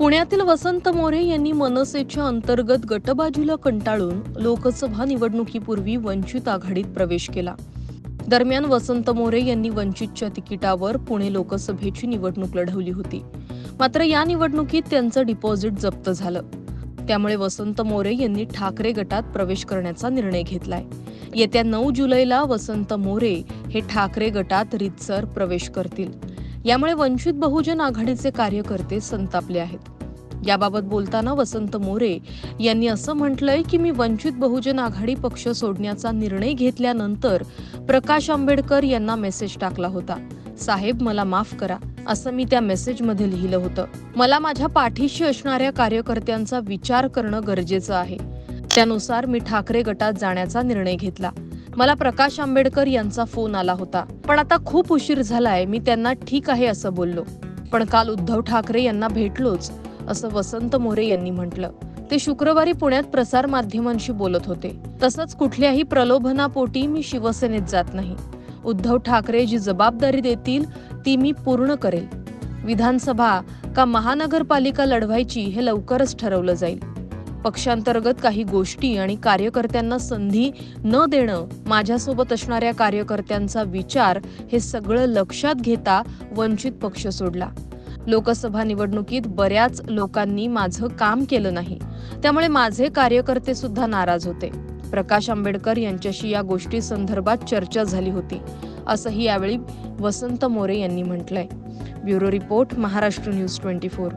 पुण्यातील वसंत मोरे यांनी मनसेच्या अंतर्गत गटबाजीला कंटाळून लोकसभा निवडणुकीपूर्वी वंचित आघाडीत प्रवेश केला. दरम्यान वसंत मोरे यांनी वंचितच्या तिकिटावर पुणे लोकसभेची निवडणूक लढवली होती. मात्र या निवडणुकीत त्यांचं डिपॉझिट जप्त झालं. त्यामुळे वसंत मोरे यांनी ठाकरे गटात प्रवेश करण्याचा निर्णय घेतलाय. येत्या नऊ जुलैला वसंत मोरे हे ठाकरे गटात रितसर प्रवेश करतील. यामुळे वंचित बहुजन आघाडीचे कार्यकर्ते संतापले आहेत. याबाबत बोलताना वसंत मोरे यांनी असं म्हटलंय की मी वंचित बहुजन आघाडी पक्ष सोडण्याचा निर्णय घेतल्यानंतर प्रकाश आंबेडकर यांना मेसेज टाकला होता. साहेब मला माफ करा असं मी त्या मेसेजमध्ये लिहिलं होतं. मला माझ्या पाठीशी असणाऱ्या कार्यकर्त्यांचा विचार करणं गरजेचं आहे. त्यानुसार मी ठाकरे गटात जाण्याचा निर्णय घेतला. मला प्रकाश आंबेडकर यांचा फोन आला होता. पण आता खूप उशीर झालाय मी त्यांना ठीक आहे असं बोललो. पण काल उद्धव ठाकरे यांना भेटलोच असं वसंत मोरे यांनी म्हटलं. ते शुक्रवारी पुण्यात प्रसार माध्यमांशी बोलत होते. तसंच कुठल्याही प्रलोभनापोटी मी शिवसेनेत जात नाही. उद्धव ठाकरे जी जबाबदारी देतील ती मी पूर्ण करेल. विधानसभा का महानगरपालिका लढवायची हे लवकरच ठरवलं जाईल. पक्षांतर्गत काही गोष्टी आणि कार्यकर्त्यांना संधी न देणं माझ्यासोबत असणाऱ्या कार्यकर्त्यांचा विचार हे सगळं लक्षात घेता वंचित पक्ष सोडला. लोकसभा निवडणुकीत बऱ्याच लोकांनी माझं काम केलं नाही. त्यामुळे माझे कार्यकर्ते सुद्धा नाराज होते. प्रकाश आंबेडकर यांच्याशी या गोष्टी संदर्भात चर्चा झाली होती असंही यावेळी वसंत मोरे यांनी म्हटलंय. Bureau report Maharashtra news twenty four.